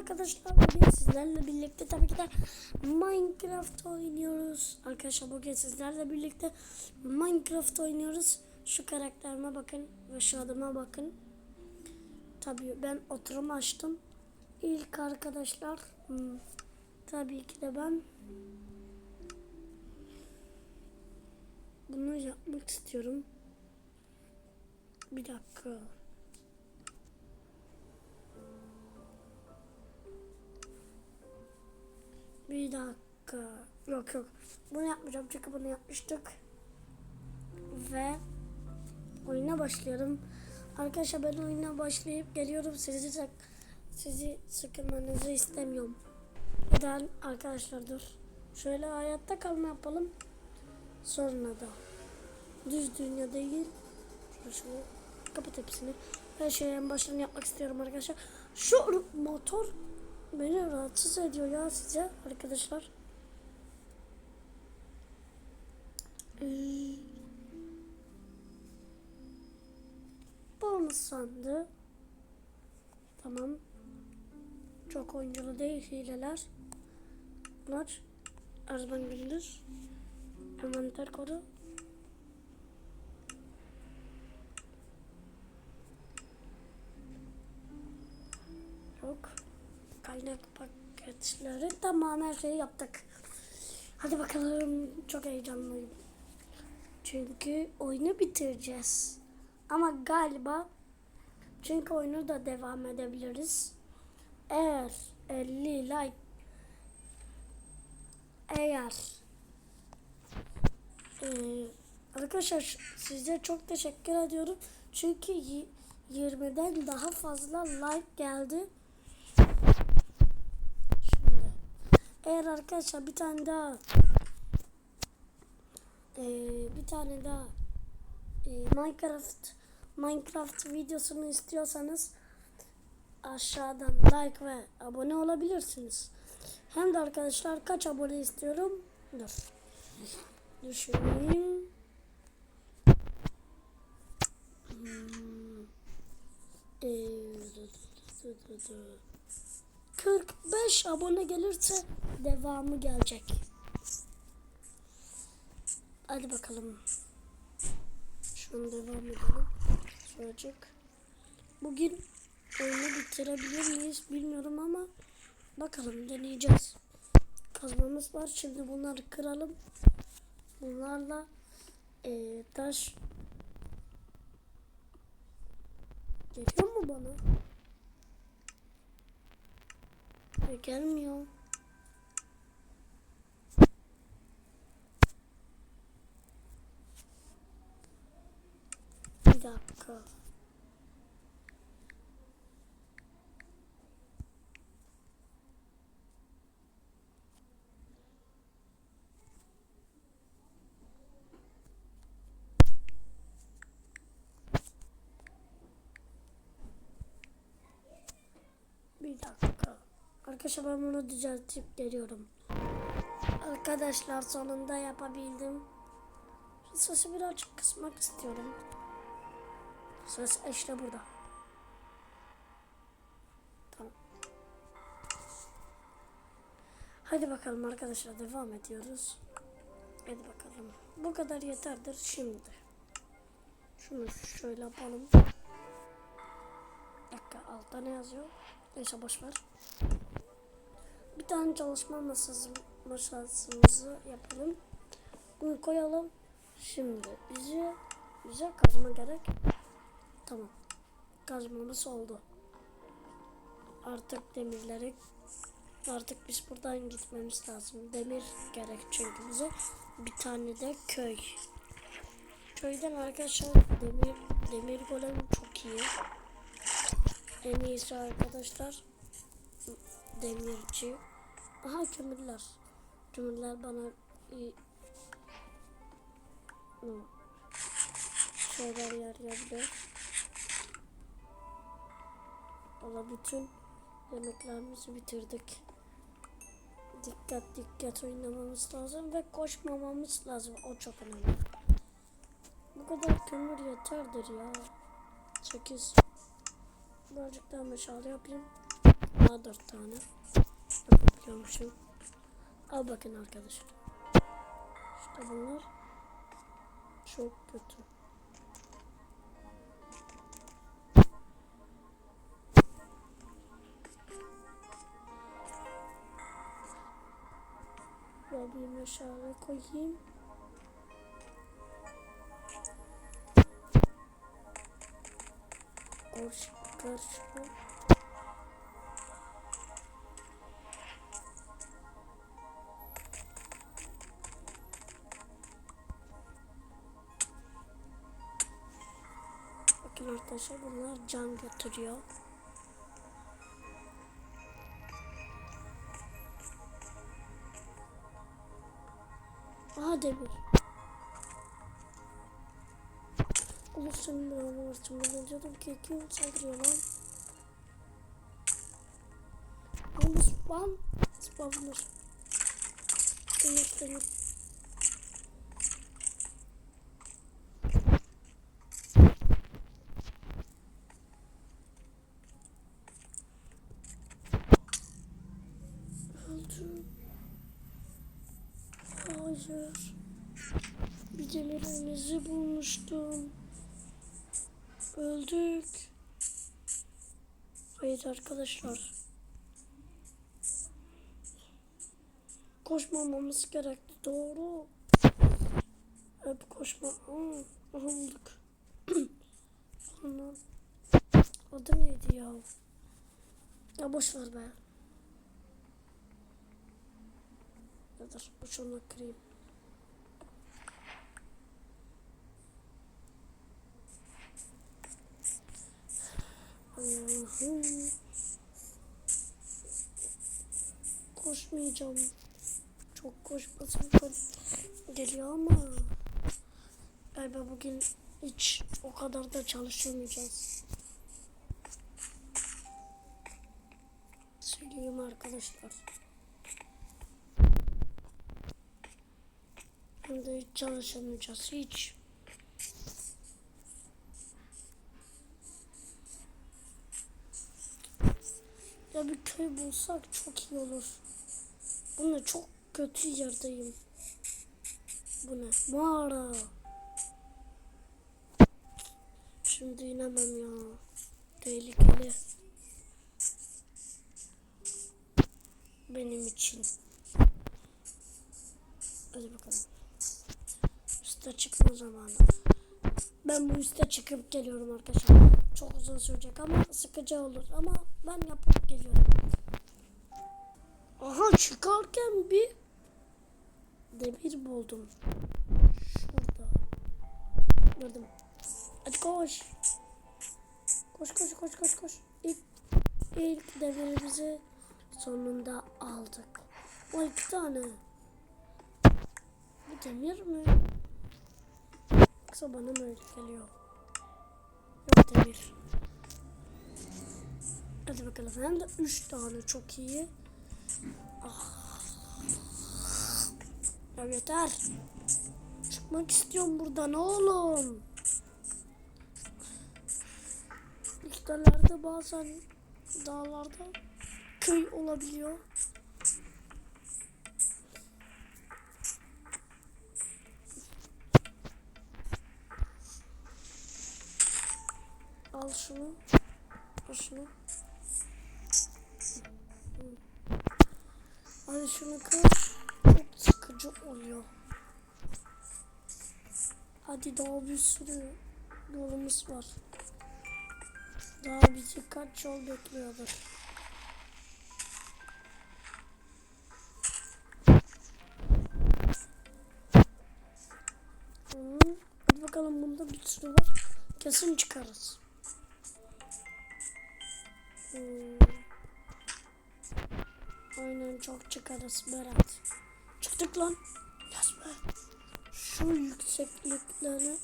arkadaşlar bugün sizlerle birlikte tabii ki de Minecraft oynuyoruz. Arkadaşlar bugün sizlerle birlikte Minecraft oynuyoruz. Şu karakterime bakın ve şu adıma bakın. Tabii ben oturum açtım. İlk arkadaşlar hmm, tabii ki de ben bunu yapmak istiyorum. Bir dakika. Bir dakika. Yok yok. Bunu yapmayacağım çünkü bunu yapmıştık. Ve oyuna başlıyorum. Arkadaşlar ben oyuna başlayıp geliyorum. Sizi sak sizi sıkılmanızı istemiyorum. Neden arkadaşlar dur. Şöyle hayatta kalma yapalım. Sonra da düz dünya değil. Şöyle şöyle kapat hepsini. Her şeyi en baştan yapmak istiyorum arkadaşlar. Şu motor beni rahatsız ediyor ya size arkadaşlar. Bonus sandı. Tamam. Çok oyunculu değil hileler. Bunlar Arzban Gündüz. Envanter kodu. Yok. Kaynak paketleri tamam her şeyi yaptık. Hadi bakalım çok heyecanlıyım. Çünkü oyunu bitireceğiz. Ama galiba çünkü oyunu da devam edebiliriz. Eğer 50 like eğer ee, arkadaşlar size çok teşekkür ediyorum. Çünkü y- 20'den daha fazla like geldi. Şimdi eğer arkadaşlar bir tane daha ee, bir tane daha ee, Minecraft Minecraft videosunu istiyorsanız aşağıdan like ve abone olabilirsiniz. Hem de arkadaşlar kaç abone istiyorum? Dur. Düşüneyim. Hmm. Ee, dı dı dı dı dı. 45 abone gelirse devamı gelecek. Hadi bakalım. Şunu devam edelim. Çocuk. Bugün oyunu bitirebilir miyiz bilmiyorum ama bakalım deneyeceğiz. Kazmamız var. Şimdi bunları kıralım. Bunlarla eee, taş geliyor mu bana? E, gelmiyor. Bir dakika. Bir dakika. Arkadaşlar ben bunu düzeltip geliyorum. Arkadaşlar sonunda yapabildim. Sesi birazcık kısmak istiyorum. Ses işte burada. Tamam. Hadi bakalım arkadaşlar devam ediyoruz. Hadi bakalım. Bu kadar yeterdir şimdi. Şunu şöyle yapalım. Bir dakika altta ne yazıyor? Neyse boş ver. Bir tane çalışma masası, masasımızı yapalım. Bunu koyalım. Şimdi bize bize kazma gerek. Tamam. Kazmamız oldu. Artık demirleri artık biz buradan gitmemiz lazım. Demir gerek çünkü bize. Bir tane de köy. Köyden arkadaşlar demir demir golem çok iyi. En iyisi arkadaşlar demirci. Aha kömürler. Kömürler bana iyi şeyler yarayabilir. Valla bütün yemeklerimizi bitirdik. Dikkat dikkat oynamamız lazım ve koşmamamız lazım. O çok önemli. Bu kadar kömür yeterdir ya. 8 Birazcık daha meşale yapayım. daha dört tane yapabiliyormuşum. Al bakın arkadaşlar. İşte bunlar çok kötü. Bir meşale koyayım. Karşı karşı. Arkadaşlar bunlar can götürüyor. Aha demir. Allah senin belanı versin. Ben diyordum ki kim saldırıyor lan? Bu spam. Spamlar. Demir demir. Bir demirimizi bulmuştum. Öldük. Hayır arkadaşlar. Koşmamamız gerekti. Doğru. Hep koşma. Aa, bulduk. Ana. Adı neydi ya? Ya boş ver be. Dur, şunu kırayım. Allah'ım. Koşmayacağım. Çok koşmasam geliyor ama galiba bugün hiç o kadar da çalışamayacağız. Söyleyeyim arkadaşlar. Hem de hiç çalışamayacağız. Hiç. Ya bir köy bulsak çok iyi olur. Bu ne çok kötü yerdeyim. Bu ne? Mağara. Şimdi inemem ya. Tehlikeli. Benim için. Hadi bakalım. Üste çıkma zamanı. Ben bu üste çıkıp geliyorum arkadaşlar. Çok uzun sürecek ama sıkıcı olur. Ama ben yapıp geliyorum. Aha çıkarken bir demir buldum. Şurada. Gördüm. Hadi koş. Koş koş koş koş koş. İlk, ilk demirimizi sonunda aldık. O iki tane. Bu demir mi? Yoksa bana öyle geliyor? Demir. Hadi bakalım. Hem de üç tane çok iyi. Ah. Ya yeter. Çıkmak istiyorum buradan oğlum. Üstelerde bazen dağlarda köy olabiliyor. Sıkıcı oluyor. Hadi daha bir sürü yolumuz var. Daha bizi kaç yol bekliyordur. Hadi bakalım bunda bir sürü var. Kesin çıkarız. Hmm. Aynen çok çıkarız Berat. Çıktık lan. Be. Şu yüksekliklerine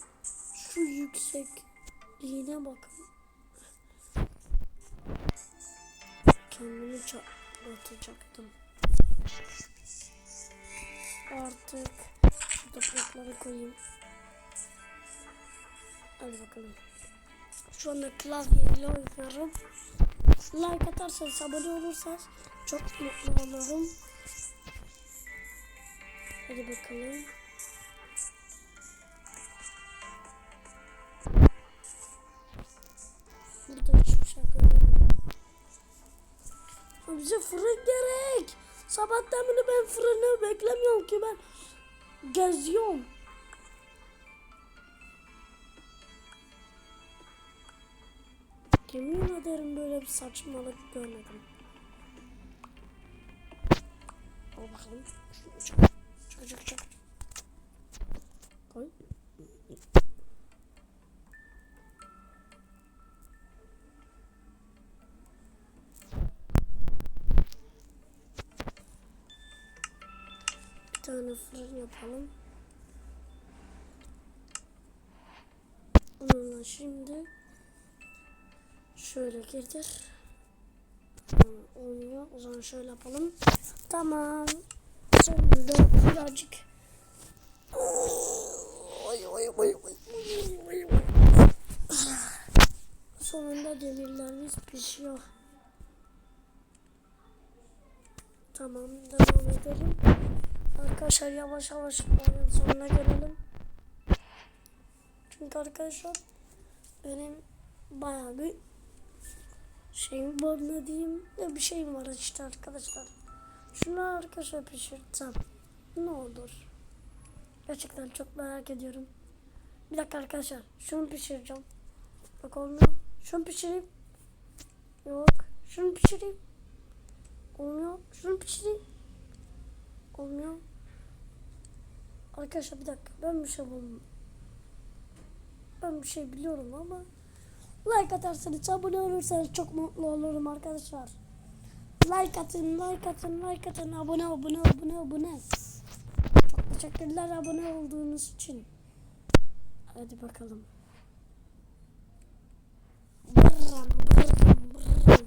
şu yüksekliğine bakın. Kendimi çatlatacaktım. Artık şu toprakları koyayım. Hadi bakalım. Şu anda klavyeyle oynuyorum. Like atarsanız, abone olursanız çok mutlu olurum. Hadi bakalım. Burada hiçbir şey göremiyorum. Ya Bize fırın gerek. Sabahtan beri ben fırını beklemiyorum ki ben geziyorum. Yemin ederim böyle bir saçmalık görmedim. Al bakalım. Şunu çık. Çık çık çık. Koy. Bir tane fırın yapalım. Onunla şimdi şöyle. Tamam, olmuyor. O zaman şöyle yapalım. Tamam. Şimdi de birazcık Oy, oy, oy, oy, oy, oy. Sonunda demirlerimiz pişiyor. Tamam devam edelim. Arkadaşlar yavaş yavaş sonuna gelelim. Çünkü arkadaşlar benim bayağı bir şeyim var ne diyeyim ne bir şeyim var işte arkadaşlar. Şunu arkadaşlar pişirtsem ne olur? Gerçekten çok merak ediyorum. Bir dakika arkadaşlar şunu pişireceğim. Bak olmuyor. Şunu pişireyim. Yok. Şunu pişireyim. Olmuyor. Şunu pişireyim. Olmuyor. Arkadaşlar bir dakika ben bir şey buldum. Ben bir şey biliyorum ama like atarsanız abone olursanız çok mutlu olurum arkadaşlar. Like atın, like atın, like atın, abone, abone, abone, abone. Çok teşekkürler abone olduğunuz için. Hadi bakalım. Bırram, bırram, bırram.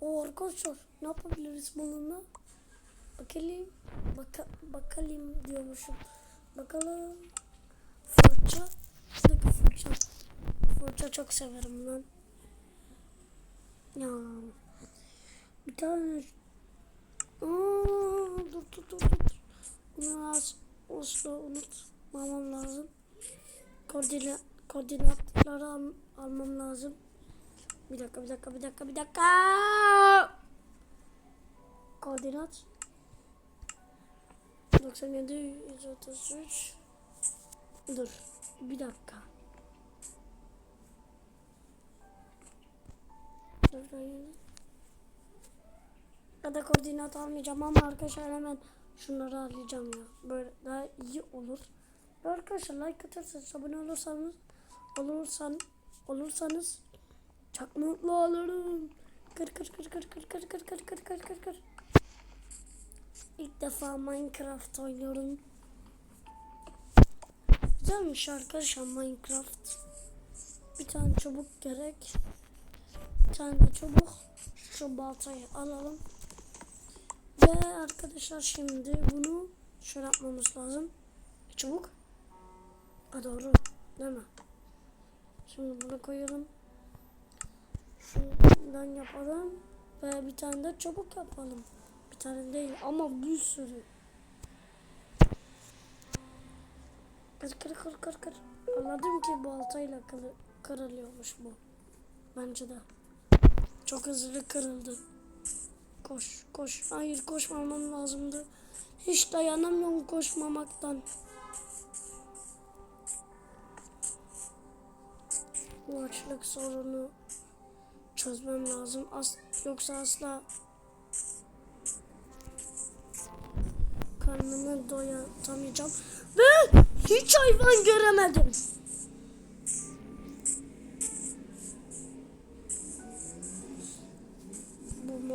O arkadaşlar ne yapabiliriz bununla? Bakalım, baka, bakalım diyormuşum. Bakalım. Fırça. Fırça. Fırça çok severim ben. Ya. Bir tane. Aa, dur dur dur dur. Bunu az asla unutmamam lazım. Koordinat, koordinatları al, almam lazım. Bir dakika bir dakika bir dakika bir dakika. Koordinat. 97 133 Dur bir dakika. Yine. Ya da koordinat almayacağım ama arkadaşlar hemen şunları alacağım ya. Böyle daha iyi olur. Ve arkadaşlar like atarsanız abone olursanız olursan olursanız çok mutlu olurum. Kır kır kır kır kır kır kır kır kır kır kır kır. İlk defa Minecraft oynuyorum. Güzelmiş arkadaşlar Minecraft. Bir tane çubuk gerek. Bir tane çubuk. Şu baltayı alalım. Ve arkadaşlar şimdi bunu şöyle yapmamız lazım. Çubuk. Ha doğru. Değil mi? Şimdi bunu koyalım. Şundan yapalım. Ve bir tane de çubuk yapalım. Bir tane değil ama bir sürü. Kır kır kır kır kır. Anladım ki baltayla kırı- kırılıyormuş bu. Bence de. Çok hızlı kırıldı. Koş koş. Hayır koşmamam lazımdı. Hiç dayanamıyorum koşmamaktan. Bu açlık sorunu çözmem lazım. As yoksa asla karnımı doyatamayacağım. Ve hiç hayvan göremedim.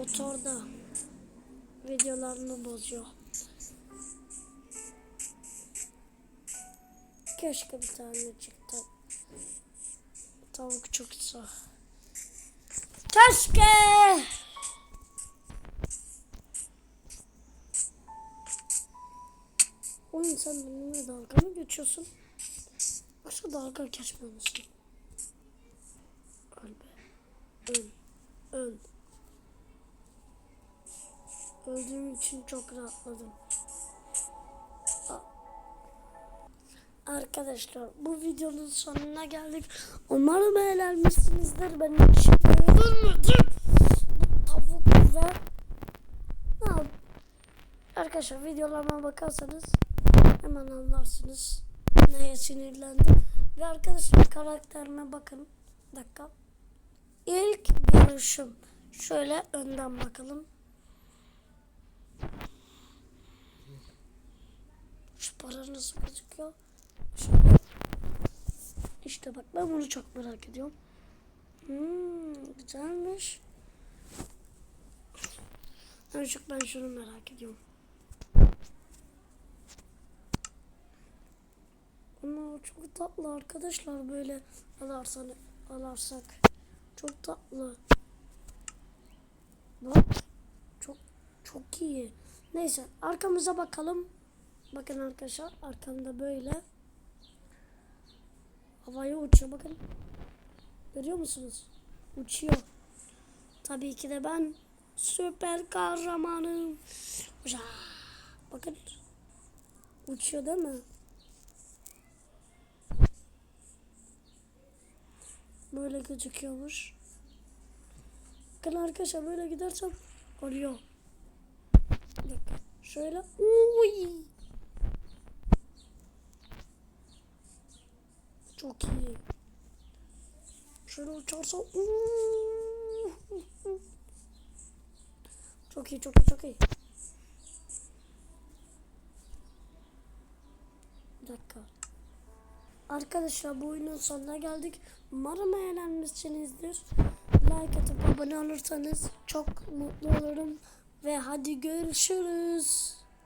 Bu motor da videolarını bozuyor. Keşke bir tane çıktı. Tavuk çıksa. Keşke. Oyun sen benimle dalga mı geçiyorsun? Yoksa dalga geçmiyor musun? Öl be. Öl. Öl. Öldüğüm için çok rahatladım. Arkadaşlar bu videonun sonuna geldik. Umarım eğlenmişsinizdir. Benim için öldürmedim. Bu tavuk ve ne Arkadaşlar videolarıma bakarsanız hemen anlarsınız neye sinirlendim. Ve arkadaşlar karakterime bakın. Bir dakika. İlk görüşüm. Şöyle önden bakalım. Şu para nasıl gözüküyor? Şöyle. İşte bak ben bunu çok merak ediyorum. Hmm, güzelmiş. En çok ben şunu merak ediyorum. Ama çok tatlı arkadaşlar böyle alarsan alarsak. Çok tatlı. Bak. Çok iyi. Neyse arkamıza bakalım. Bakın arkadaşlar arkamda böyle. Havaya uçuyor bakın. Görüyor musunuz? Uçuyor. Tabii ki de ben süper kahramanım. Uca. Bakın. Uçuyor değil mi? Böyle gözüküyormuş. Bakın arkadaşlar böyle gidersem oluyor. Şöyle. Uy. Çok iyi. Şöyle uçarsa. uuu. Çok iyi, çok iyi, çok iyi. Bir dakika. Arkadaşlar bu oyunun sonuna geldik. Umarım eğlenmişsinizdir. Like atıp abone olursanız çok mutlu olurum. Ve hadi görüşürüz.